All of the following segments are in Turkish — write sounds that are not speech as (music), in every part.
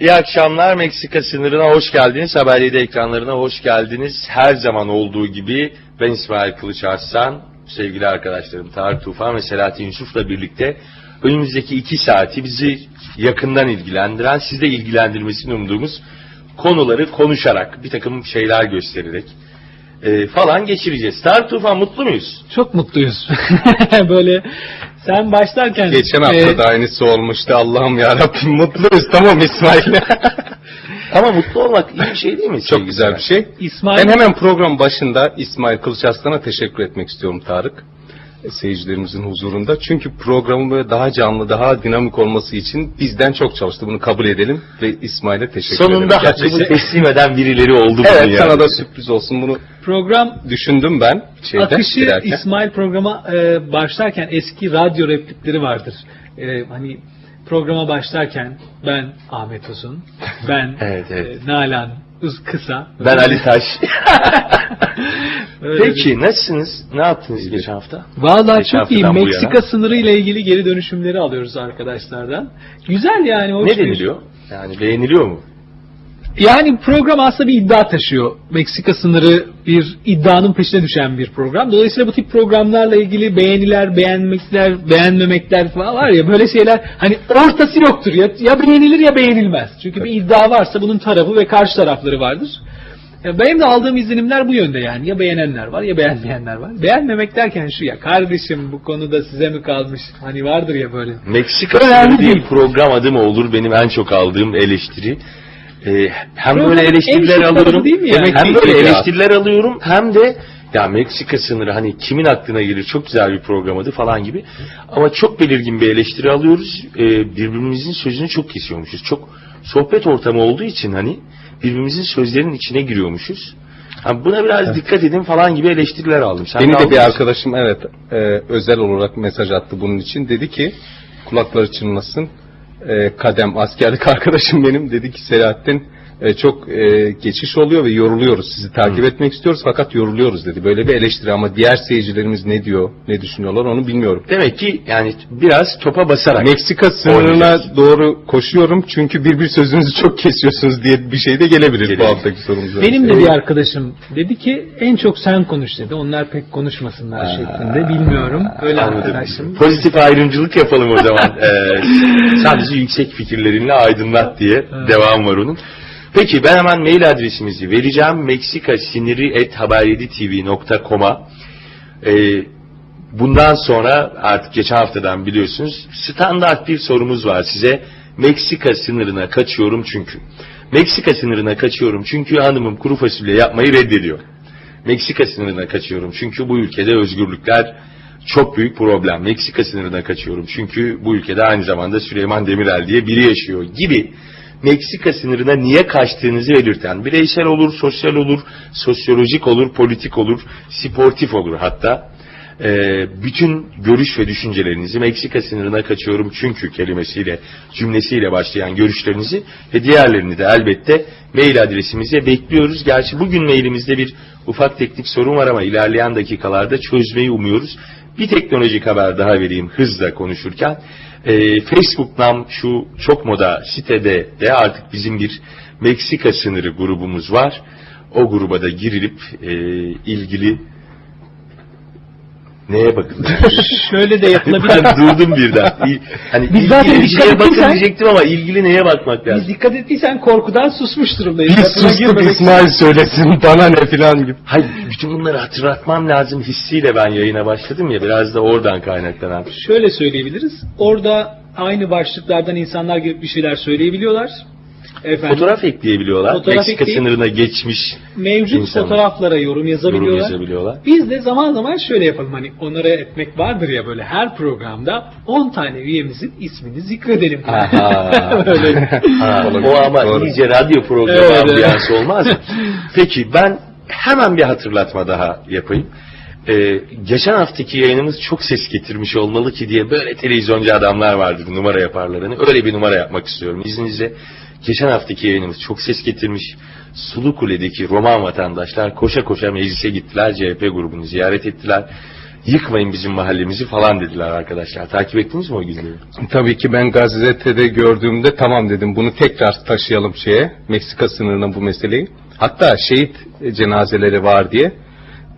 İyi akşamlar Meksika sınırına hoş geldiniz. Haber 7 ekranlarına hoş geldiniz. Her zaman olduğu gibi ben İsmail Kılıç Arslan, sevgili arkadaşlarım Tarık Tufan ve Selahattin Yusuf'la birlikte önümüzdeki iki saati bizi yakından ilgilendiren, sizde ilgilendirmesini umduğumuz konuları konuşarak, bir takım şeyler göstererek e, falan geçireceğiz. Tarık Tufan mutlu muyuz? Çok mutluyuz. (laughs) Böyle sen başlarken... Geçen hafta e, da aynısı olmuştu. Allah'ım ya Rabbim mutluyuz tamam İsmail. (laughs) Ama mutlu olmak iyi bir şey değil mi? Çok güzel bir şey. İsmail Ben hemen program başında İsmail Kılıç Aslan'a teşekkür etmek istiyorum Tarık. e, Seyircilerimizin huzurunda. Çünkü programın böyle daha canlı, daha dinamik olması için bizden çok çalıştı. Bunu kabul edelim ve İsmail'e teşekkür Sonunda ederim. hakkımı Gerçekten. teslim eden birileri oldu (laughs) Evet yani. sana da sürpriz olsun. Bunu program düşündüm ben şeyde akışı girerken. İsmail programa e, başlarken eski radyo replikleri vardır. E, hani programa başlarken ben Ahmet Uzun, ben (laughs) Evet, evet. e, Nalan Uz Kısa. Ben Ali Taş. (laughs) Öyle bir- Peki nasılsınız? Ne yaptınız geçen hafta? Geçen çok iyi. haftadan bu Meksika yana. sınırı ile ilgili geri dönüşümleri alıyoruz arkadaşlardan. Güzel yani. hoş Ne deniliyor? Yani beğeniliyor mu? Yani program aslında bir iddia taşıyor. Meksika sınırı bir iddianın peşine düşen bir program. Dolayısıyla bu tip programlarla ilgili beğeniler, beğenmekler, beğenmemekler falan var ya böyle şeyler hani ortası yoktur. Ya, ya beğenilir ya beğenilmez. Çünkü bir iddia varsa bunun tarafı ve karşı tarafları vardır. Benim de aldığım izlenimler bu yönde yani. Ya beğenenler var ya beğenmeyenler var. Beğenmemek derken şu ya kardeşim bu konuda size mi kalmış? Hani vardır ya böyle. Meksika Önemli değil. program adı mı olur benim en çok aldığım eleştiri. Ee, hem Programın böyle eleştiriler alıyorum. değil mi yani? Demek hem böyle eleştiriler alıyorum hem de ya Meksika sınırı hani kimin aklına gelir çok güzel bir program adı falan gibi. Ama çok belirgin bir eleştiri alıyoruz. Ee, birbirimizin sözünü çok kesiyormuşuz. Çok sohbet ortamı olduğu için hani birbirimizin sözlerinin içine giriyormuşuz. Ha, buna biraz dikkat edin falan gibi eleştiriler aldım. Sen Beni de aldın bir arkadaşım evet e, özel olarak mesaj attı bunun için. Dedi ki kulakları çınlasın. E, kadem askerlik (laughs) arkadaşım benim dedi ki Selahattin e, çok e, geçiş oluyor ve yoruluyoruz. Sizi takip etmek istiyoruz fakat yoruluyoruz dedi. Böyle bir eleştiri ama diğer seyircilerimiz ne diyor, ne düşünüyorlar onu bilmiyorum. Demek ki yani biraz topa basarak. Meksika sınırına Oynayacağız. doğru koşuyorum çünkü bir bir sözünüzü çok kesiyorsunuz diye bir şey de gelebilir Gelebilir. bu haftaki sorumuza. Benim de bir arkadaşım dedi ki en çok sen konuş dedi. Onlar pek konuşmasınlar şeklinde. Bilmiyorum. Öyle Anladım. arkadaşım. Pozitif ayrımcılık yapalım o zaman. (laughs) Ee, sadece yüksek fikirlerinle aydınlat diye devam var onun. Peki ben hemen mail adresimizi vereceğim. Meksika siniri et haber7tv.com'a ee, Bundan sonra artık geçen haftadan biliyorsunuz standart bir sorumuz var size. Meksika sınırına kaçıyorum çünkü. Meksika sınırına kaçıyorum çünkü hanımım kuru fasulye yapmayı reddediyor. Meksika sınırına kaçıyorum çünkü bu ülkede özgürlükler çok büyük problem. Meksika sınırına kaçıyorum çünkü bu ülkede aynı zamanda Süleyman Demirel diye biri yaşıyor gibi. Meksika sınırına niye kaçtığınızı belirten bireysel olur, sosyal olur, sosyolojik olur, politik olur, sportif olur hatta. Ee, bütün görüş ve düşüncelerinizi Meksika sınırına kaçıyorum çünkü kelimesiyle, cümlesiyle başlayan görüşlerinizi ve diğerlerini de elbette mail adresimize bekliyoruz. Gerçi bugün mailimizde bir ufak teknik sorun var ama ilerleyen dakikalarda çözmeyi umuyoruz. Bir teknolojik haber daha vereyim hızla konuşurken. Ee, Facebook'tan şu çok moda sitede de artık bizim bir Meksika sınırı grubumuz var. O gruba da girilip e, ilgili Neye bakılır? (laughs) Şöyle de yapılabilir. ben durdum birden. İl- Hani Biz zaten ilgili bir dikkat şeye bakın ettiysen- diyecektim ama ilgili neye bakmak lazım? Biz dikkat ettiysen korkudan susmuş durumdayız. Biz Lafına sustuk girmemek için. İsmail söylesin bana ne filan gibi. Hayır, bütün bunları hatırlatmam lazım hissiyle ben yayına başladım ya biraz da oradan kaynaklanan. Şöyle söyleyebiliriz. Orada aynı başlıklardan insanlar girip bir şeyler söyleyebiliyorlar. Efendim, Fotoğraf ekleyebiliyorlar. Fotoğraf Meksika ekleyip- sınırına geçmiş mevcut insanlar. fotoğraflara yorum yazabiliyorlar. yorum yazabiliyorlar. Biz de zaman zaman şöyle yapalım hani onlara etmek vardır ya böyle her programda 10 tane üyemizin ismini zikredelim. Aha. (laughs) Öyle. (laughs) Ha, o ama doğru. iyice radyo programı Evet, evet. ambiyansı olmaz mı? (laughs) Peki ben hemen bir hatırlatma daha yapayım. Ee, geçen haftaki yayınımız çok ses getirmiş olmalı ki diye böyle televizyoncu adamlar vardır numara yaparlar. Hani öyle bir numara yapmak istiyorum. İzninizle geçen haftaki yayınımız çok ses getirmiş. Sulu Kule'deki Roman vatandaşlar koşa koşa meclise gittiler. CHP grubunu ziyaret ettiler. yıkmayın bizim mahallemizi falan dediler arkadaşlar. Takip ettiniz mi o günleri? Tabii ki ben gazetede gördüğümde tamam dedim bunu tekrar taşıyalım şeye Meksika sınırına bu meseleyi. Hatta şehit cenazeleri var diye.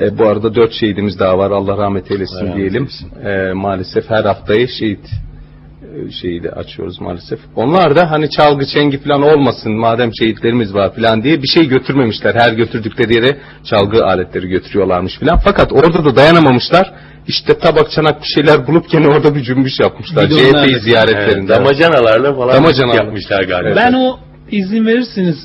E, bu arada dört şehidimiz daha var Allah rahmet eylesin Allah rahmet diyelim. eylesin. E, maalesef her haftayı şehit şeyi de açıyoruz maalesef. Onlar da hani çalgı çengi falan olmasın madem şehitlerimiz var falan diye bir şey götürmemişler. Her götürdükleri yere çalgı aletleri götürüyorlarmış falan. Fakat orada da dayanamamışlar. İşte tabak çanak bir şeyler bulup gene orada bir cümbüş yapmışlar. Bidonlarla. CHP ziyaretlerinde. Evet, damacanalarla falan Damacanalarla. yapmışlar galiba. Ben o izin verirseniz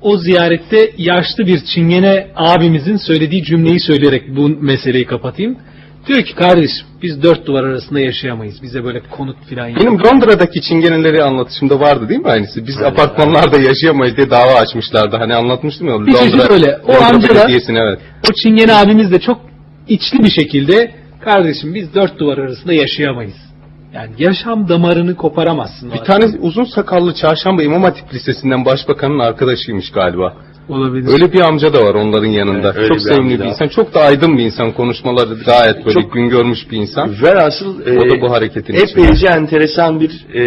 o ziyarette yaşlı bir çingene abimizin söylediği cümleyi söyleyerek bu meseleyi kapatayım. Diyor ki kardeşim biz dört duvar arasında yaşayamayız. Bize böyle konut filan yok. Benim Londra'daki çingeneleri anlatışımda vardı değil mi aynısı? Biz apartmanlarda yaşayamayız diye dava açmışlardı. Hani anlatmıştım ya. Bir çeşit öyle. O Londra amca da- evet. O çingene abimiz de çok içli bir şekilde kardeşim biz dört duvar arasında yaşayamayız. Yani yaşam damarını koparamazsın. o Bir tane uzun sakallı çarşamba İmam Hatip Lisesi'nden başbakanın arkadaşıymış galiba. Olabilir. Öyle bir amca da var onların yanında. Evet, çok bir sevimli bir insan. Çok da aydın bir insan. Konuşmaları gayet böyle Çok- gün görmüş bir insan. Velhasıl e, O da bu hareketin içinde. epeyce enteresan bir e,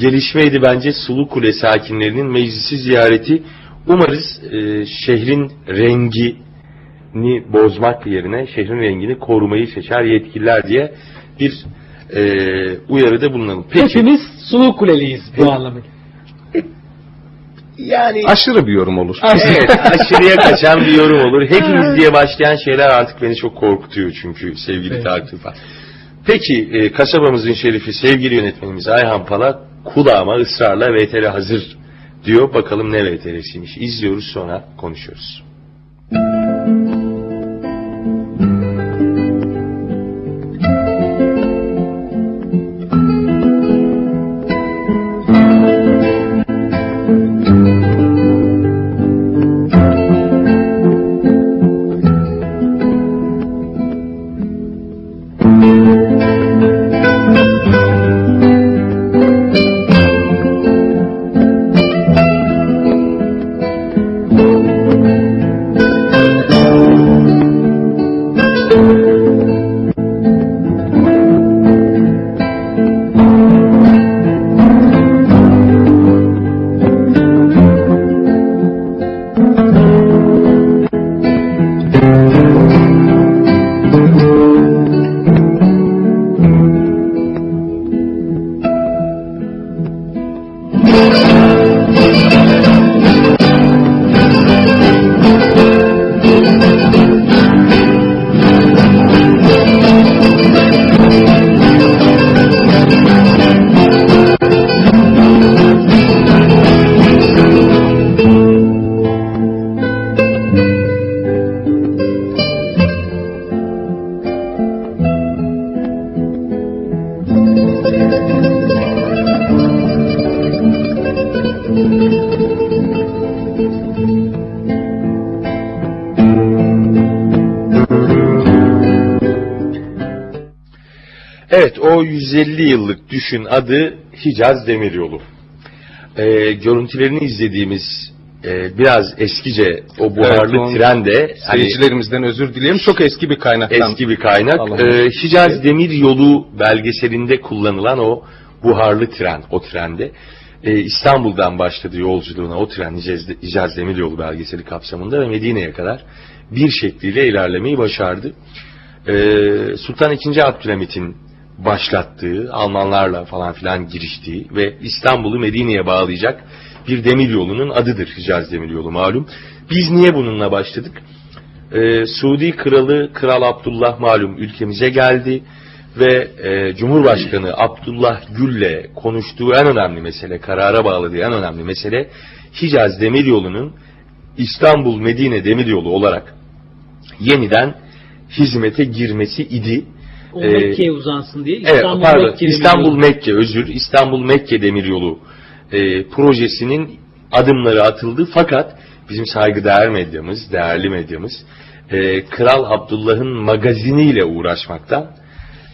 gelişmeydi bence Sulu Kule sakinlerinin meclisi ziyareti. Umarız e, şehrin rengini bozmak yerine şehrin rengini korumayı seçer yetkililer diye bir e, uyarıda bulunalım. Peki. Hepimiz sulu kuleliyiz bu anlamıyla. Yani Aşırı bir yorum olur. evet, aşırıya kaçan bir yorum olur. Hepimiz diye başlayan şeyler artık beni çok korkutuyor çünkü sevgili Evet. takip Tufan. Peki e, kasabamızın şerifi sevgili yönetmenimiz Ayhan Pala kulağıma ısrarla VTR hazır diyor. Bakalım ne VTR'siymiş. İzliyoruz sonra konuşuyoruz. Evet o 150 yıllık düşün adı Hicaz Demiryolu. Ee, görüntülerini izlediğimiz e, biraz eskice o buharlı Evet, tren de hani Seyircilerimizden özür dilerim. Çok eski bir kaynaktan. eski bir kaynak. Ee, Hicaz Demiryolu belgeselinde kullanılan o buharlı tren, o trende. Ee, İstanbul'dan başladı yolculuğuna o tren Hicaz, Hicaz Demiryolu belgeseli kapsamında ve Medine'ye kadar bir şekliyle ilerlemeyi başardı. Ee, Sultan II. Abdülhamit'in başlattığı, Almanlarla falan filan giriştiği ve İstanbul'u Medine'ye bağlayacak bir demiryolunun adıdır Hicaz Demiryolu malum. Biz niye bununla başladık? Ee, Suudi Kralı Kral Abdullah malum ülkemize geldi ve e, Cumhurbaşkanı Abdullah Gül'le konuştuğu en önemli mesele, karara bağladığı en önemli mesele Hicaz Demiryolu'nun İstanbul Medine Demiryolu olarak yeniden hizmete girmesi idi. O Ee, Mekke'ye uzansın diye Evet, İstanbul pardon. Mekke'de İstanbul. Mekke özür. İstanbul Mekke Demiryolu e, projesinin adımları atıldı fakat bizim saygıdeğer medyamız, değerli medyamız e, Kral Abdullah'ın magaziniyle uğraşmaktan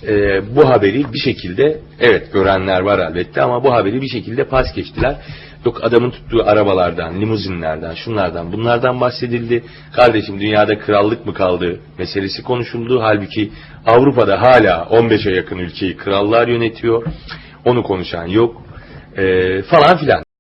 e, bu haberi bir şekilde evet görenler var elbette ama bu haberi bir şekilde pas geçtiler Yok adamın tuttuğu arabalardan, limuzinlerden, şunlardan, bunlardan bahsedildi. Kardeşim dünyada krallık mı kaldı meselesi konuşuldu. Halbuki Avrupa'da hala 15'e yakın ülkeyi krallar yönetiyor. Onu konuşan yok. Ee, falan filan.